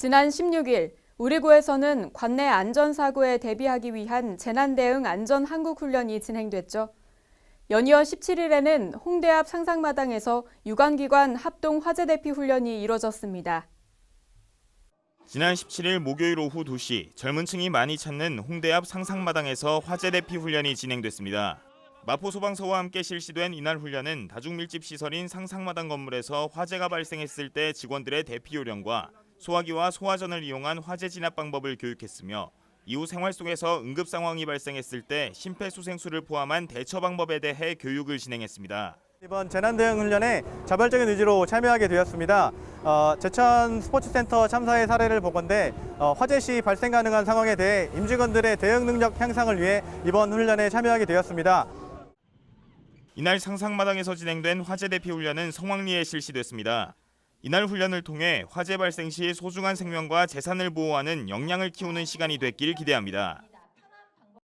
지난 16일 우리 구에서는 관내 안전사고에 대비하기 위한 재난대응 안전한국훈련이 진행됐죠. 연이어 17일에는 홍대 앞 상상마당에서 유관기관 합동 화재대피 훈련이 이뤄졌습니다. 지난 17일 목요일 오후 2시 젊은 층이 많이 찾는 홍대 앞 상상마당에서 화재 대피 훈련이 진행됐습니다. 마포 소방서와 함께 실시된 이날 훈련은 다중 밀집 시설인 상상마당 건물에서 화재가 발생했을 때 직원들의 대피 요령과 소화기와 소화전을 이용한 화재 진압 방법을 교육했으며 이후 생활 속에서 응급 상황이 발생했을 때 심폐소생술을 포함한 대처 방법에 대해 교육을 진행했습니다. 이번 재난 대응 훈련에 자발적인 의지로 참여하게 되었습니다. 어, 제천 스포츠센터 참사의 사례를 보건대 어, 화재 시 발생 가능한 상황에 대해 임직원들의 대응 능력 향상을 위해 이번 훈련에 참여하게 되었습니다. 이날 상상마당에서 진행된 화재 대피 훈련은 성황리에 실시됐습니다. 이날 훈련을 통해 화재 발생 시 소중한 생명과 재산을 보호하는 역량을 키우는 시간이 됐길 기대합니다.